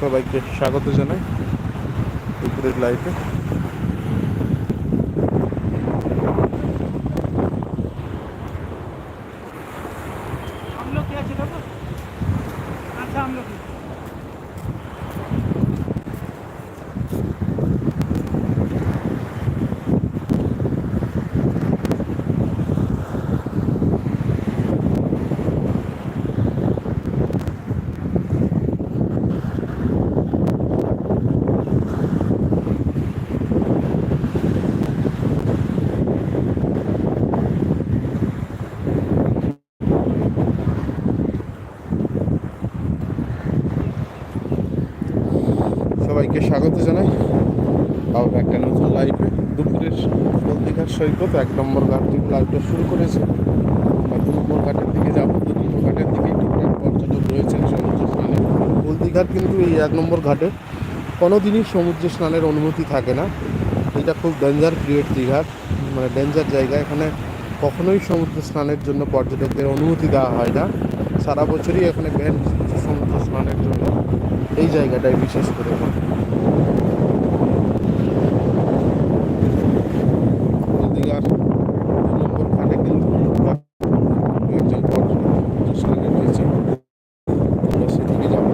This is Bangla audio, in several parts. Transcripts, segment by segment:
সবাইকে স্বাগত জানাই দুপুরের লাইফে নতুন লাইভে দুপুরের দীঘার সৈকত, এক নম্বর ঘাট থেকে লাইভটা শুরু করেছে। আমরা দু নম্বর ঘাটের দিকে যাব। দু নম্বর ঘাটের দিকে পর্যটক রয়েছেন সমুদ্র স্নানে ফুল দীঘার কিন্তু এই এক নম্বর ঘাটে। কোনো দিনই সমুদ্র স্নানের অনুমতি থাকে না। এটা খুব ডেঞ্জার পিরিয়ড দীঘার মানে ডেঞ্জার জায়গা। এখানে কখনোই সমুদ্র স্নানের জন্য পর্যটকদের অনুমতি দেওয়া হয় না। সারা বছরই এখানে ব্যান সমুদ্র স্নানের জন্য। এই জায়গাটায় বিশেষ করে দীঘার দু নম্বর ঘাটে কিন্তু একজন পর্যটক স্থানে রয়েছে আমরা সেদিকে যাব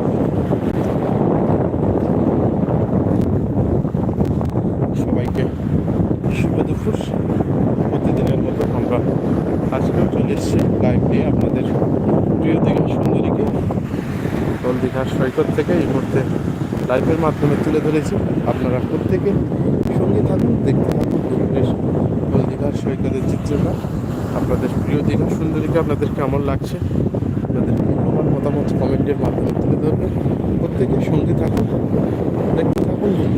সবাইকে শুভ দুপুর প্রতিদিনের মতো আমরা আজকেও চলে এসেছি লাইভ নিয়ে আপনাদের প্রিয় দীঘা সুন্দরীকে। দল দীঘার সৈকত থেকে এই মুহূর্তে লাইভের মাধ্যমে তুলে ধরেছি। আপনারা প্রত্যেকে সঙ্গে থাকুন, দেখতে থাকুন দুপুরের দল দীঘার সৈকতের চিত্রটা। আপনাদের প্রিয় দীঘা সুন্দরীকে আপনাদের কেমন লাগছে? আপনাদের মূল্যবান মতামত কমেন্টের মাধ্যমে তুলে ধরবেন। প্রত্যেকে সঙ্গে থাকুন, দেখতে থাকুন দল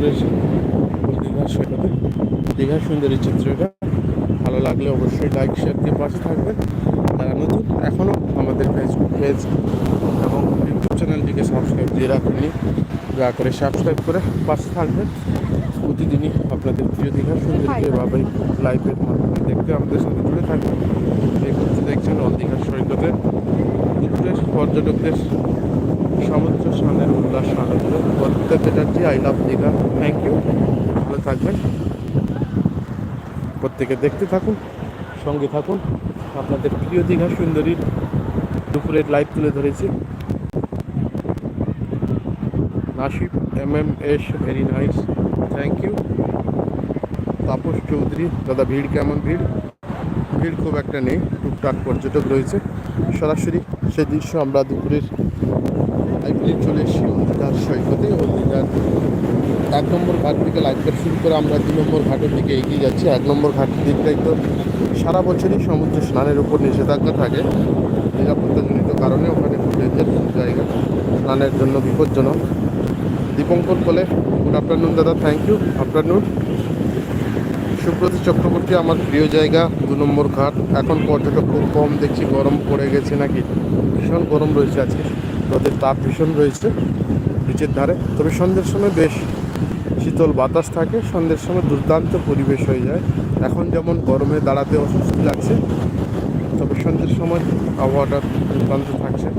দীঘার সৈকতে দীঘা সুন্দরী চিত্রটা। ভালো লাগলে অবশ্যই লাইক শেয়ার দিয়ে পাশে থাকবেন। যারা নতুন, এখনও আমাদের ফেসবুক পেজ এবং ইউটিউব চ্যানেলটিকে সাবস্ক্রাইব দিয়ে রাখেননি, দয়া করে সাবস্ক্রাইব করে পাশে থাকবেন। প্রতিদিনই আপনাদের প্রিয় দীঘা সুন্দরীকে এভাবেই লাইভের মাধ্যমে দেখতে আমাদের সাথে জুড়ে থাকবেন। মুহূর্তে দেখছেন অল দীঘা সৈকতে দুপুরের পর্যটকদের সমুদ্র স্নানের উল্লাস আনন্দ Bardhita Chatterjee I love Digha. Thank you ভালো থাকবেন। প্রত্যেকে দেখতে থাকুন, সঙ্গে থাকুন। আপনাদের প্রিয় দীঘা সুন্দরীর দুপুরের লাইভ তুলে ধরেছি। Nasib, M M, S very nice thank you Tapas Chowdhury, দাদা, ভিড় কেমন? ভিড়? ভিড় খুব একটা নেই, টুকটাক পর্যটক রয়েছে। সরাসরি সে দৃশ্য আমরা দুপুরের লাইভে চলে এসেছি হলদিঘার সৈকতে। হলদিঘার এক নম্বর ঘাট থেকে লাইভটা শুরু করে আমরা দু নম্বর ঘাটের দিকে এগিয়ে যাচ্ছি। এক নম্বর ঘাটের দিকটাই তো সারা বছরই সমুদ্র স্নানের উপর নিষেধাজ্ঞা থাকে নিরাপত্তাজনিত কারণে। ওখানে ডেঞ্জার জায়গা, স্নানের জন্য বিপজ্জনক। দীপঙ্কর বলে গুড আফটারনুন দাদা thank you afternoon Subrata Chakraborty, আমার প্রিয় জায়গা, দু নম্বর ঘাট। এখন পর্যটক খুব কম দেখছি, গরম পড়ে গেছে নাকি? ভীষণ গরম রয়েছে আজকে। রোদের তাপ ভীষণ রয়েছে বিচের ধারে। তবে সন্ধ্যের সময় বেশ শীতল বাতাস থাকে, সন্ধ্যের সময় দুর্দান্ত পরিবেশ হয়ে যায়। এখন যেমন গরমে দাঁড়াতে অস্বস্তি লাগছে, তবে সন্ধ্যের সময় আবহাওয়াটা দুর্দান্ত থাকছে।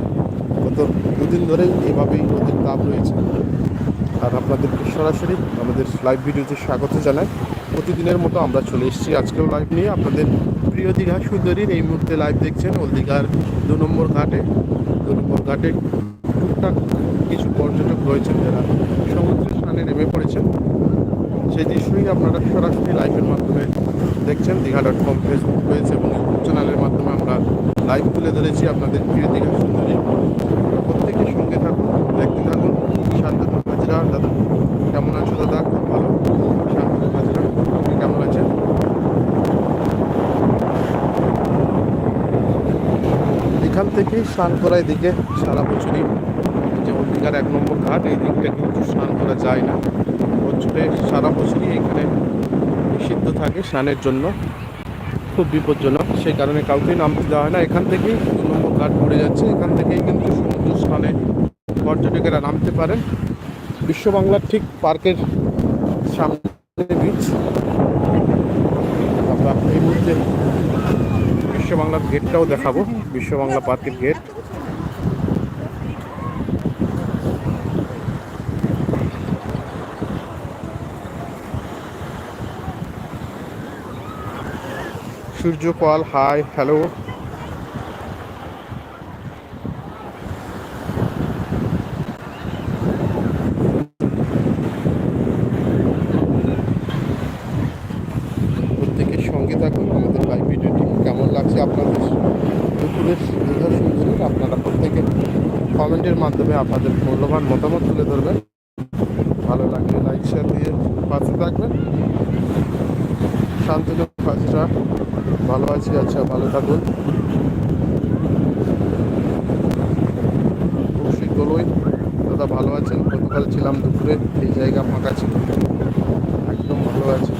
গত দুদিন ধরেই এভাবেই রোদের তাপ রয়েছে। আর আপনাদেরকে সরাসরি আমাদের লাইভ ভিডিওতে স্বাগত জানাই। প্রতিদিনের মতো আমরা চলে এসেছি আজকেও লাইভ নিয়ে। আপনাদের প্রিয় দীঘা সুন্দরীর এই মুহূর্তে লাইভ দেখছেন ওল দীঘার দু নম্বর ঘাটে। দু নম্বর ঘাটে টুকটাক কিছু পর্যটক রয়েছেন যারা সমুদ্রের স্নানে নেমে পড়েছেন। সেই দৃশ্যই আপনারা সরাসরি লাইভের মাধ্যমে দেখছেন। Digha dot com Facebook page এবং ইউটিউব চ্যানেলের মাধ্যমে আমরা লাইভ তুলে ধরেছি আপনাদের প্রিয় দীঘা সুন্দরী। প্রত্যেকের সঙ্গে থাকুন, দেখতে থাকুন। শান্তনু হাজরা দাদা, কেমন আছো দাদা? ভালো শান্তনু হাজরা আপনি কেমন আছেন এখান থেকেই স্নান করা এদিকে সারা বছরই যে দীঘার এক নম্বর ঘাট, এই দিকটা কিন্তু স্নান করা যায় না। বছরে সারা বছরই এখানে নিষিদ্ধ থাকে স্নানের জন্য। খুব বিপজ্জনক, সেই কারণে কাউকেই নামতে দেওয়া হয় না। এখান থেকেই দু নম্বর ঘাট পড়ে যাচ্ছে। এখান থেকেই কিন্তু সমুদ্র স্নানে পর্যটকেরা নামতে পারেন। বিশ্ব বাংলার ঠিক পার্কের সামনে বিচ। আমরা এই মুহূর্তে বিশ্ববাংলার গেটটাও দেখাবো বিশ্ববাংলা পার্কের gate. Surya Pal hi hello. Dolui দাদা ভালো আছেন? গতকাল ছিলাম দুপুরে, এই জায়গা ফাঁকা ছিল। একদম ভালো আছে।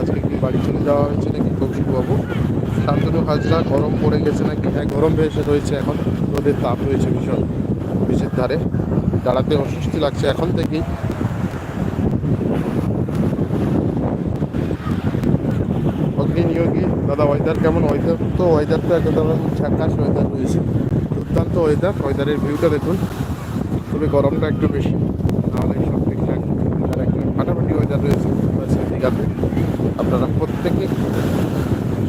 আজকে কি বাড়ি চলে যাওয়া হয়েছে নাকি কৌশিক বাবু শান্তনু হাজরা, গরম পড়ে গেছে নাকি? হ্যাঁ গরম ভেসে রয়েছে এখন। রোদের তাপ রয়েছে ভীষণ বীজের ধারে। দাঁড়াতে অস্বস্তি লাগছে এখন থেকেই। দাদা ওয়েদার কেমন? ওয়েদার তো ওয়েদার তো একদম ঝাঁকাশ ওয়েদার রয়েছে। ওয়েদার ওয়েদারের ভিউটা দেখুন। তবে গরমটা একটু বেশি। নাহলে সব ঠিকঠাক। একটা ফাটাফাটি ওয়েদার রয়েছে। আচ্ছা, দীঘাতে আপনারা প্রত্যেকে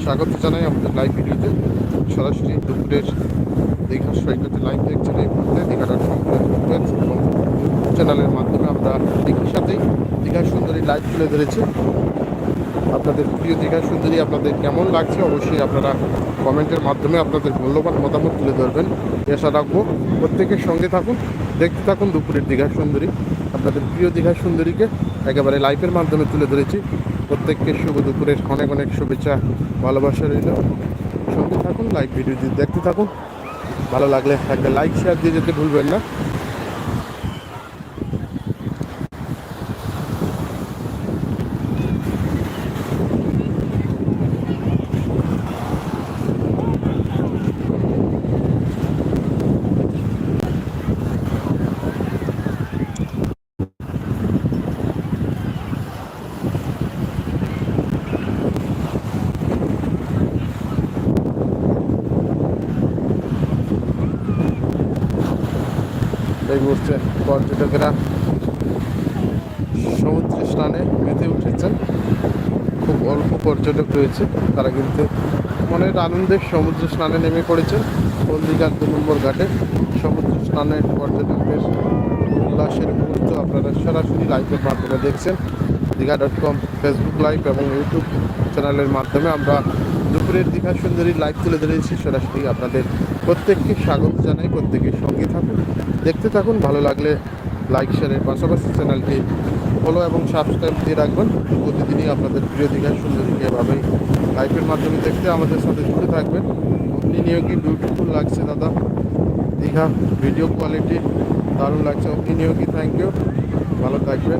স্বাগত জানাই আমাদের লাইভ ভিডিওতে। সরাসরি দুপুরের দীঘার সৈকতে লাইভ দেখছেন এই মুহূর্তে। দীঘা ডট এবং চ্যানেলের মাধ্যমে আমরা দীঘার সাথেই দীঘার সুন্দরী লাইভ তুলে ধরেছি। আপনাদের প্রিয় দীঘা সুন্দরী আপনাদের কেমন লাগছে অবশ্যই আপনারা কমেন্টের মাধ্যমে আপনাদের মূল্যবান মতামত তুলে ধরবেন। আশা রাখব প্রত্যেকের সঙ্গে থাকুন, দেখতে থাকুন দুপুরের দীঘা সুন্দরী। আপনাদের প্রিয় দীঘা সুন্দরীকে একেবারে লাইভের মাধ্যমে তুলে ধরেছি। প্রত্যেককে শুভ দুপুরের অনেক অনেক শুভেচ্ছা, ভালোবাসা রইল। সঙ্গে থাকুন লাইভ ভিডিও দেখতে থাকুন। ভালো লাগলে একটা লাইক শেয়ার দিয়ে যেতে ভুলবেন না। পর্যটকেরা সমুদ্র স্নানে মেতে উঠেছেন। খুব অল্প পর্যটক রয়েছে, তারা কিন্তু মনের আনন্দে সমুদ্র স্নানে নেমে পড়েছেন। হলদিঘাট দু নম্বর ঘাটে সমুদ্র স্নানে পর্যটকদের উল্লাসের মুহূর্ত আপনারা সরাসরি লাইভের মাধ্যমে দেখছেন। Digha dot com Facebook live এবং ইউটিউব চ্যানেলের মাধ্যমে আমরা দুপুরের দীঘা সুন্দরী লাইভ তুলে ধরেছি। সরাসরি আপনাদের প্রত্যেককে স্বাগত জানাই, প্রত্যেকের সঙ্গে থাকুন। দেখতে থাকুন, ভালো লাগলে লাইক শেয়ারের পাশাপাশি চ্যানেলটি ফলো এবং সাবস্ক্রাইব দিয়ে রাখবেন। প্রতিদিনই আপনাদের প্রিয় দীঘা সুন্দরীকে এভাবেই লাইভের মাধ্যমে দেখতে আমাদের সাথে জুড়ে থাকবেন। অগ্নি নিয়োগী বিউটিফুল লাগছে দাদা? দীঘা ভিডিও কোয়ালিটি দারুণ লাগছে। অগ্নি নিয়োগী থ্যাংক ইউ ভালো থাকবেন।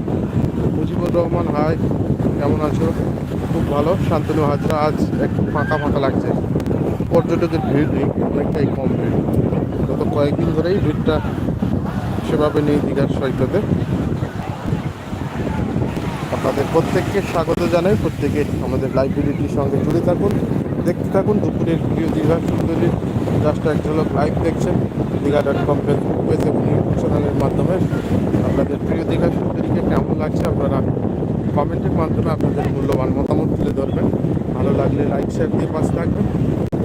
মুজিবুর রহমান হাই কেমন আছো? খুব ভালো। শান্তনু হাজরা, আজ একটু ফাঁকা ফাঁকা লাগছে। পর্যটকের ভিড় নেই অনেকটাই কম ভিড়। গত কয়েকদিন ধরেই ভিড়টা সেভাবে নেই দীঘার সৈকতে। আপনাদের প্রত্যেককে স্বাগত জানাই, প্রত্যেকে আমাদের লাইব্রেরিটির সঙ্গে জুড়ে থাকুন। দেখতে থাকুন দুপুরের প্রিয় দীঘা সুন্দরী জাস্ট এক ঝলক লাইভ দেখছেন Digha dot com Facebook page এবং ইউটিউব চ্যানেলের মাধ্যমে। আপনাদের প্রিয় দীঘা সুন্দরীকে কেমন লাগছে আপনারা কমেন্টের মাধ্যমে আপনাদের মূল্যবান মতামত তুলে ধরবেন। ভালো লাগলে লাইক শেয়ার দিয়ে পাশে থাকবেন।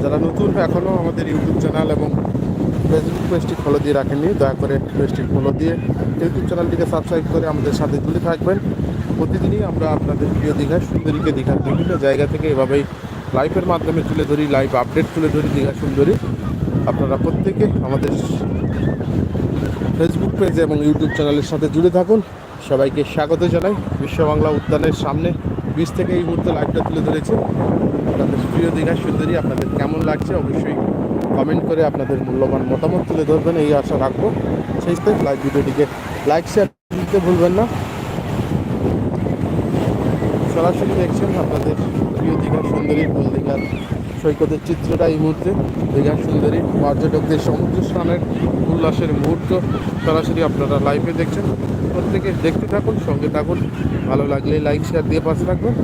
যারা নতুন, এখনও আমাদের ইউটিউব চ্যানেল এবং ফেসবুক পেজটি ফলো দিয়ে রাখেননি, দয়া করে পেজটি ফলো দিয়ে ইউটিউব চ্যানেলটিকে সাবস্ক্রাইব করে আমাদের সাথে জুড়ে থাকবেন। প্রতিদিনই আমরা আপনাদের প্রিয় দীঘা সুন্দরীকে দীঘার বিভিন্ন জায়গা থেকে এভাবেই লাইভের মাধ্যমে তুলে ধরি লাইভ আপডেট তুলে ধরি দীঘা, সুন্দরী। আপনারা প্রত্যেকে আমাদের ফেসবুক পেজ এবং ইউটিউব চ্যানেলের সাথে জুড়ে থাকুন। সবাইকে স্বাগত জানাই। বিশ্ব বাংলা উদ্যানের সামনে বীজ থেকে এই মুহূর্তে লাইভটা তুলে ধরেছে। আপনাদের প্রিয় দীঘা, সুন্দরী, আপনাদের কেমন লাগছে অবশ্যই কমেন্ট করে আপনাদের মূল্যবান মতামত তুলে ধরবেন, এই আশা রাখব। সেই সাথে লাইভ ভিডিওটিকে লাইক শেয়ার দিতে ভুলবেন না। সরাসরি দেখছেন আপনাদের প্রিয় দীঘা সুন্দরী ফুল দীঘার সৈকতের চিত্রটা এই মুহূর্তে। দীঘা সুন্দরী পর্যটকদের সমুদ্র স্নানের উল্লাসের মুহূর্ত সরাসরি আপনারা লাইভে দেখছেন। প্রত্যেকে দেখতে থাকুন, সঙ্গে থাকুন। ভালো লাগলে লাইক শেয়ার দিয়ে পাশে রাখবেন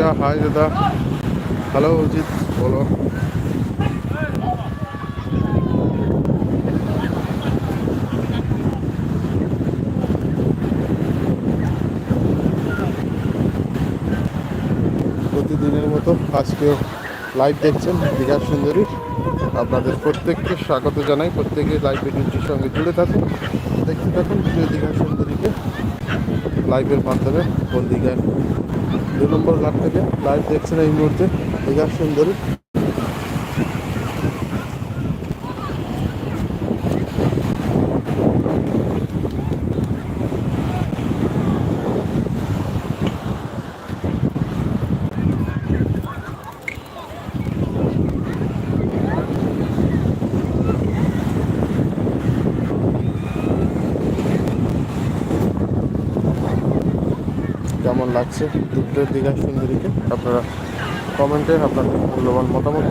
দীঘা হাই দাদা। হ্যালো অজিত, বলো। প্রতিদিনের মতো আজকেও লাইভ দেখছেন দীঘার সুন্দরী। আপনাদের প্রত্যেককে স্বাগত জানাই। প্রত্যেকে লাইভ ভিডিওটির সঙ্গে জুড়ে থাকুন। দেখতে থাকুন দীঘার সুন্দরীকে লাইভের মাধ্যমে কোন দু নম্বর ঘাট থেকে লাইভ দেখছেন এই মুহূর্তে। দীঘার সুন্দরী কেমন লাগছে দুপুরের দীঘার সুন্দরীকে। আপনারা কমেন্টে আপনাদের মূল্যবান মতামত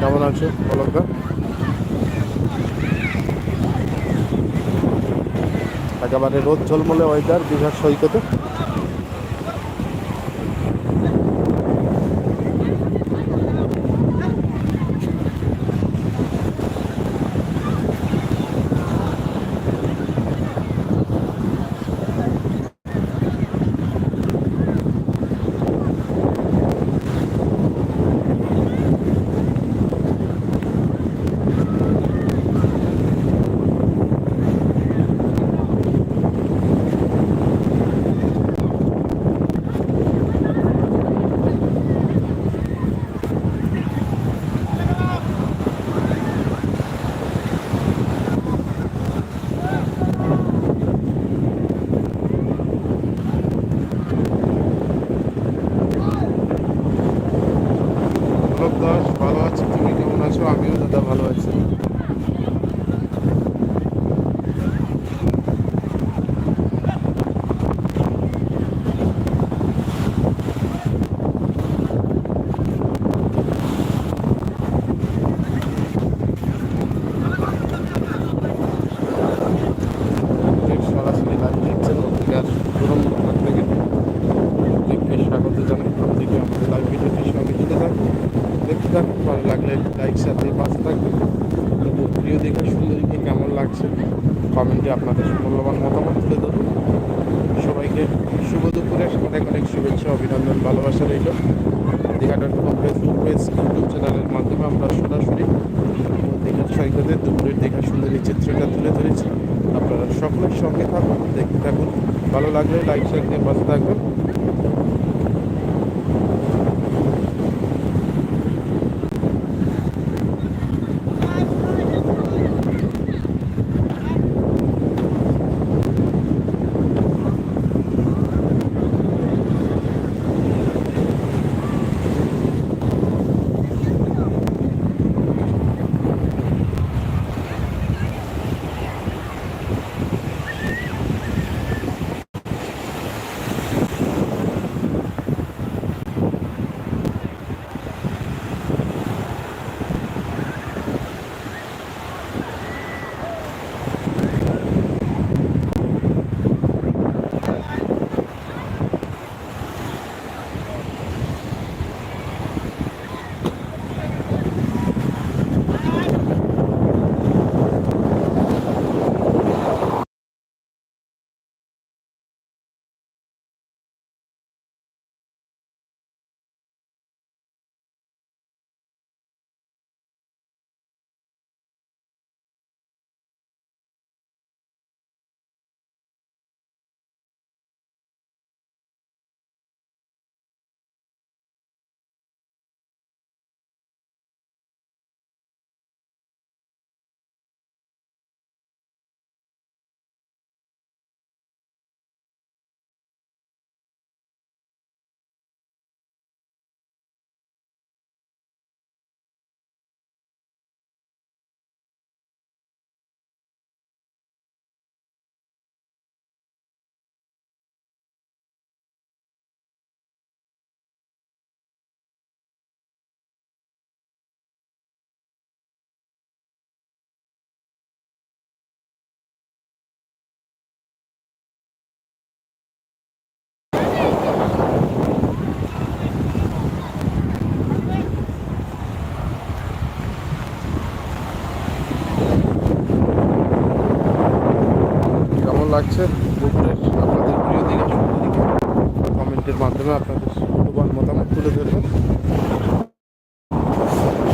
কেমন আছে একেবারে রোদ ঝলমলে ওয়েদার দীঘার সৈকতে। অলক দাস ভালো আছি। তুমি কেমন আছো? আমিও দাদা ভালো আছি ঠিক সরাসরি লাইভ দেখছেন পত্রিকার পুরম ঘাট থেকে প্রত্যেককে স্বাগত জানাই প্রত্যেকে আমাদের লাইভ ভিডিওটির সঙ্গে জুড়ে থাকুন দেখতে থাকুন ভালো লাগলে লাইক শেয়ার দিয়ে পাশে থাকবেন তবু প্রিয় দেখা সুন্দরীকে কেমন লাগছে কমেন্টে আপনাদের মূল্যবান মতামত তুলে ধরুন। সবাইকে শুভ দুপুরে অনেক অনেক শুভেচ্ছা, অভিনন্দন, ভালোবাসা রইল। Digha dot com Facebook page YouTube চ্যানেলের মাধ্যমে আমরা সরাসরি দীঘার সৈকতে দুপুরের দীঘা সুন্দরী চিত্রটা তুলে ধরেছি। আপনারা সকলের সঙ্গে থাকুন, দেখতে থাকুন। ভালো লাগলে লাইক শেয়ার দিয়ে পাশে থাকবেন। লাগছে আপনাদের প্রিয় দীঘা সুন্দরীকে কমেন্টের মাধ্যমে আপনাদের মূল্যবান মতামত তুলে ধরবেন।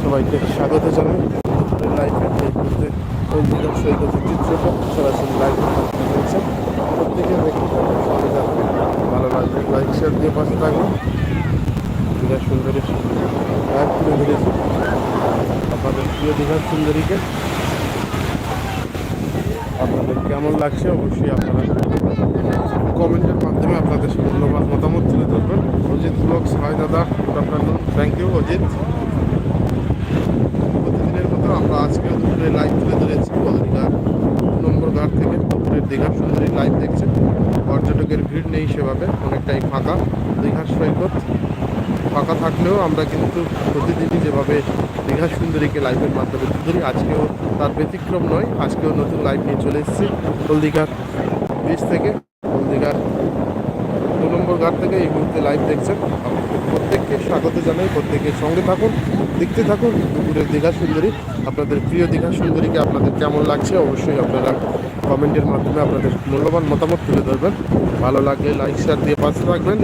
সবাইকে স্বাগত জানাই। এই মুহূর্তে ওই চিত্রটা, সরাসরি লাইভে থাকবেন ভালো লাগবে লাইক শেয়ার দিয়ে পাশে থাকবেন দীঘার সুন্দরী লাইভ তুলে ধরেছি। আপনাদের প্রিয় দীঘার সুন্দরীকে কেমন লাগছে অবশ্যই আপনারা কমেন্টের মাধ্যমে আপনাদের মূল্যবান মতামত তুলে ধরবেন। অজিত ব্লগস, হাই দাদা good afternoon thank you Ajit. প্রতিদিনের মতো আমরা আজকেও দুপুরে লাইভ তুলে ধরেছি বদরিঘাট নম্বর ঘাট থেকে। দুপুরের দীঘার সুন্দরী লাইভ দেখছেন। পর্যটকের ভিড় নেই সেভাবে, অনেকটাই ফাঁকা। দীঘার সৈকত। ফাঁকা থাকলেও আমরা কিন্তু প্রতিদিনই যেভাবে দীঘা সুন্দরীকে লাইভের মাধ্যমে তুলে ধরি, আজকেও তার ব্যতিক্রম নয়, আজকেও নতুন লাইভ নিয়ে চলে এসেছি হলদিঘাট বিচ থেকে। হলদিঘাট দু নম্বর ঘাট থেকে এই মুহূর্তে লাইভ দেখছেন। প্রত্যেককে স্বাগত জানাই প্রত্যেকে সঙ্গে থাকুন, দেখতে থাকুন দুপুরের দীঘা সুন্দরী। আপনাদের প্রিয় দীঘা সুন্দরীকে আপনাদের কেমন লাগছে অবশ্যই আপনারা কমেন্টের মাধ্যমে আপনাদের মূল্যবান মতামত তুলে ধরবেন। ভালো লাগলে লাইক শেয়ার দিয়ে পাশে রাখবেন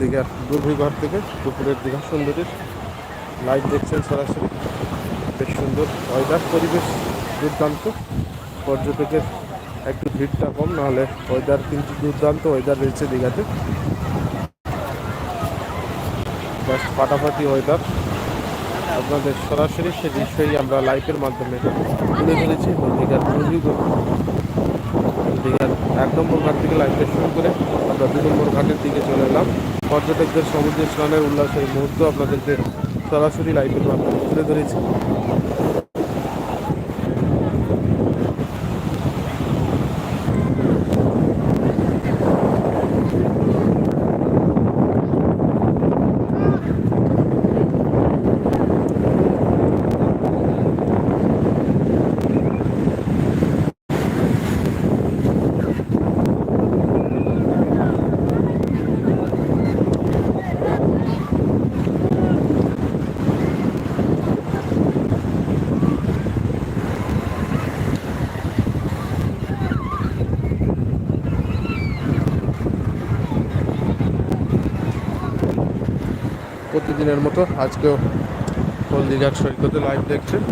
দীঘার দুর্ভিঘর থেকে দুপুরের দীঘা সুন্দরীর লাইভ দেখছেন সরাসরি। বেশ সুন্দর ওয়েদার, পরিবেশ দুর্দান্ত। পর্যটকের একটু ভিড়টা কম, নাহলে ওয়েদার কিন্তু দুর্দান্ত ওয়েদার রয়েছে দীঘাতে। জাস্ট ফাটাফাটি ওয়েদার। আপনাদের সরাসরি সে দৃশ্যই আমরা লাইভের মাধ্যমে তুলে ধরেছি এবং দীঘার দুর্ভিঘর দীঘার এক নম্বর ঘাট থেকে লাইভটা শুরু করে আমরা দু নম্বর ঘাটের দিকে চলে এলাম। পর্যটকদের সমুদ্রে স্নানের উল্লাসের মুহূর্ত আপনাদেরকে সরাসরি লাইভের মাধ্যমে তুলে ধরেছি। প্রতিদিনের মতো আজকেও হলদিঘাট সৈকতে লাইভ দেখছেন।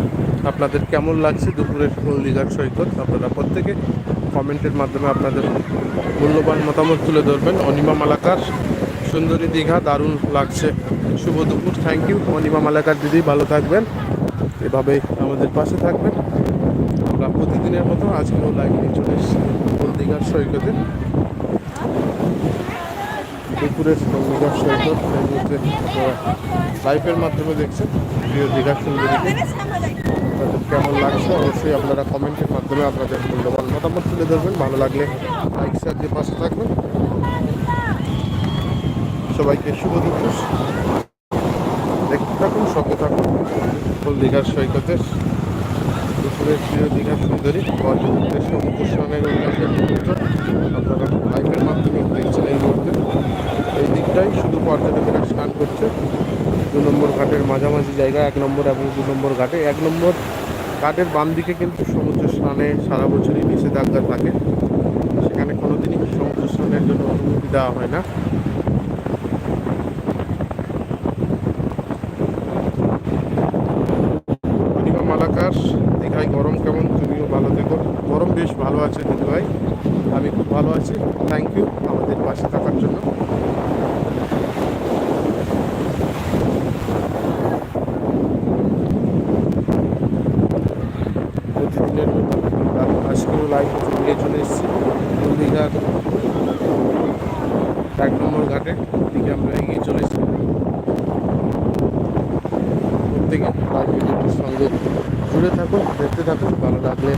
আপনাদের কেমন লাগছে দুপুরের হলদিঘাট সৈকত? আপনারা প্রত্যেকে কমেন্টের মাধ্যমে আপনাদের মূল্যবান মতামত তুলে ধরবেন। অনিমা মালাকার, সুন্দরী দীঘা, দারুণ লাগছে। শুভ দুপুর থ্যাংক ইউ অনিমা মালাকার দিদি, ভালো থাকবেন। এভাবেই আমাদের পাশে থাকবেন। আমরা প্রতিদিনের মতো আজকেও লাইভ নিয়ে চলে এসেছি হলদিঘাট সৈকতে। দুপুরের দীঘার সৈকত এই লাইভের মাধ্যমে দেখছেন। প্রিয় দীঘা সুন্দরীকে আপনাদের কেমন লাগছে? অবশ্যই আপনারা কমেন্টের মাধ্যমে আপনাদের মূল্যবান মতামত তুলে ধরবেন। ভালো লাগলে লাইক শেয়ার দিয়ে পাশে থাকবেন। সবাইকে শুভ দুপুর। দেখতে থাকুন, সঙ্গে থাকুন। দীঘার সৈকতের দুপুরের প্রিয় দীঘার সুন্দরী। পর্যটকদের সমুদ্র মুহূর্ত আপনারা লাইভের মাধ্যমে দেখছেন দিকটাই শুধু পর্যটকেরা স্নান করছে। দু নম্বর ঘাটের মাঝামাঝি জায়গা, এক নম্বর এবং দু নম্বর ঘাটে। এক নম্বর ঘাটের বাম দিকে কিন্তু সমুদ্র স্নানে সারা বছরই নিষেধাজ্ঞা থাকে। সেখানে কোনোদিনই সমুদ্র স্নানের জন্য অনুমতি দেওয়া হয় না অনিমা মালাকার দীঘায় গরম কেমন তুমিও ভালো থেকো গরম বেশ ভালো আছে দিদি ভাই আমি খুব ভালো আছি থ্যাংক ইউ আমাদের পাশে থাকার জন্য প্রতিদিনের মতো আমরা আজকেও লাইভ নিয়ে চলে এসেছি দীঘার ঘাটে। দিকে আমরা এগিয়ে চলেছি প্রত্যেকে লাইভ ভিডিওটির সঙ্গে জুড়ে থাকুন, দেখতে থাকুন, ভালো লাগলে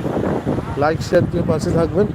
লাইক শেয়ার দিয়ে পাশে থাকবেন।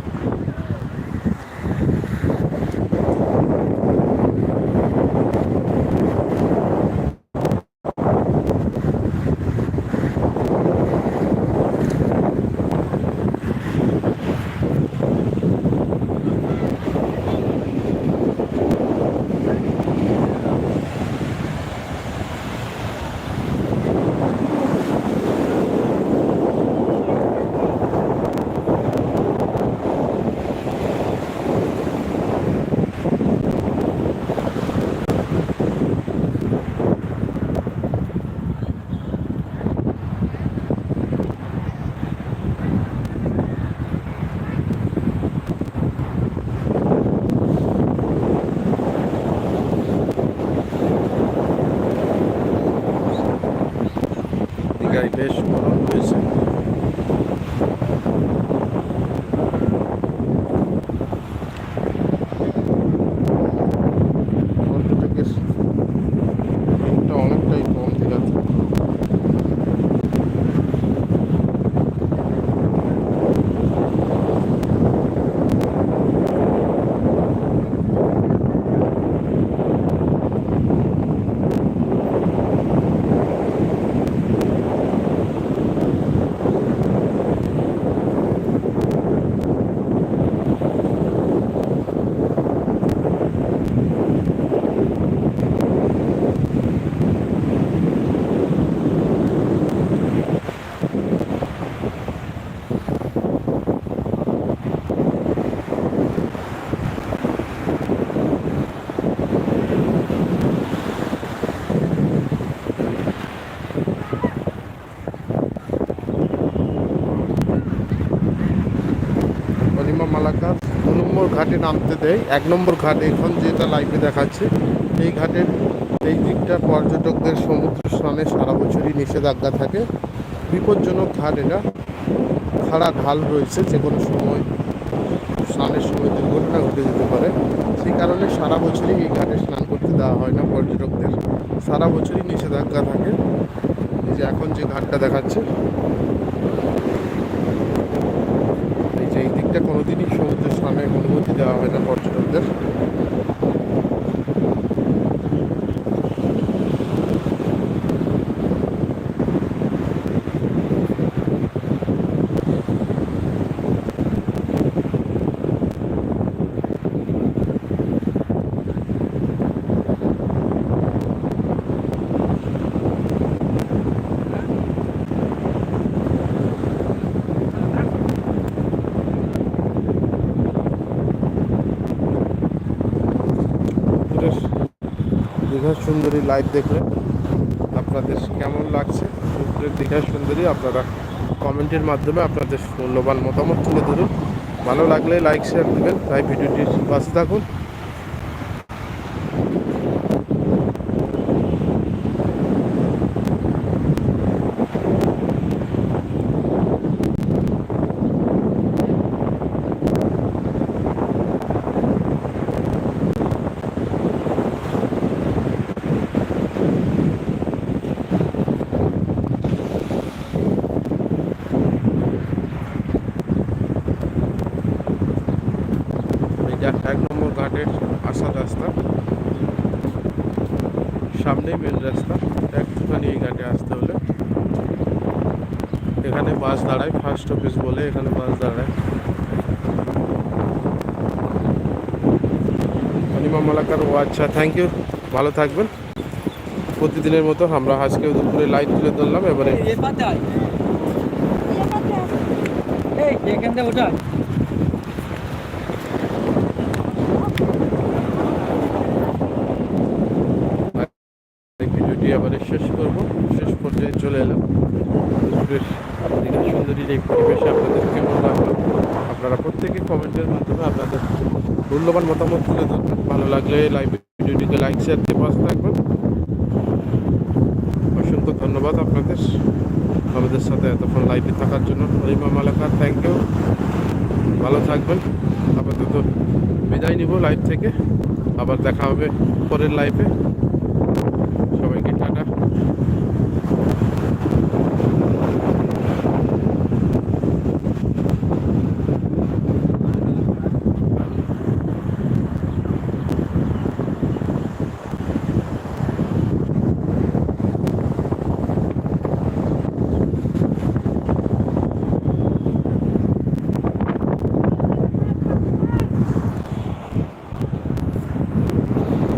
বেশ গরম হয়েছে পর্যটকের ভিড়টা অনেকটাই কম দীঘাতে অনিমা মালাকার দু নম্বর ঘাটে নামতে দেয়। এক নম্বর ঘাট এখন যেটা লাইভে দেখাচ্ছে, এই ঘাটের এই দিকটা পর্যটকদের সমুদ্র স্নানে সারা বছরই নিষেধাজ্ঞা থাকে। বিপজ্জনক ঘাট এটা। খাড়া ঢাল রয়েছে যে কোনো সময় স্নানের সময় দুর্ঘটনা ঘটে যেতে পারে। সেই কারণে সারা বছরই এই ঘাটে স্নান করতে দেওয়া হয় না পর্যটকদের। সারা বছরই নিষেধাজ্ঞা থাকে। যে এখন যে ঘাটটা দেখাচ্ছে এই যে এই দিকটা কোনোদিনই সমুদ্র স্নানের অনুমতি দেওয়া হয় না পর্যটকদের দূরের দীঘার সুন্দরী লাইভ দেখলে আপনাদের কেমন লাগছে? সমুদ্রের দীঘা সুন্দরী আপনারা কমেন্টের মাধ্যমে আপনাদের মূল্যবান মতামত তুলে ধরুন। ভালো লাগলে লাইক শেয়ার দেবেন। তাই ভিডিওটির পাশে থাকুন এটা এক নম্বর ঘাটের আসার রাস্তা। সামনেই মেন রাস্তা। একটুখানি এই ঘাটে আসতে হলে। এখানে বাস দাঁড়ায় ফার্স্ট অফিস বলে এখানে বাস দাঁড়ায়। অনিমা মালাকার, ও আচ্ছা থ্যাংক ইউ ভালো থাকবেন। প্রতিদিনের মতো আমরা আজকে দুপুরে লাইট তুলে ধরলাম, এবারে এ পাতে আয় এই এখান থেকে ওঠা এই ভিডিওটি আবারে শেষ করব শেষ পর্যায়ে চলে এলাম দুপুরের দীঘা সুন্দরীর এই পরিবেশে আপনাদের কেমন লাগল আপনারা কমেন্টের মাধ্যমে আপনাদের মূল্যবান মতামত তুলে ধরবেন। ভালো লাগলে লাইভ ভিডিওটিকে লাইক শেয়ার দিয়ে পাশে থাকবেন। অসংখ্য ধন্যবাদ আপনাদের। আমাদের সাথে এতক্ষণ লাইভে থাকার জন্য। হরিমা মালাকার থ্যাংক ইউ ভালো থাকবেন। আপাতত বিদায় নিব লাইভ থেকে। আবার দেখা হবে পরের লাইভে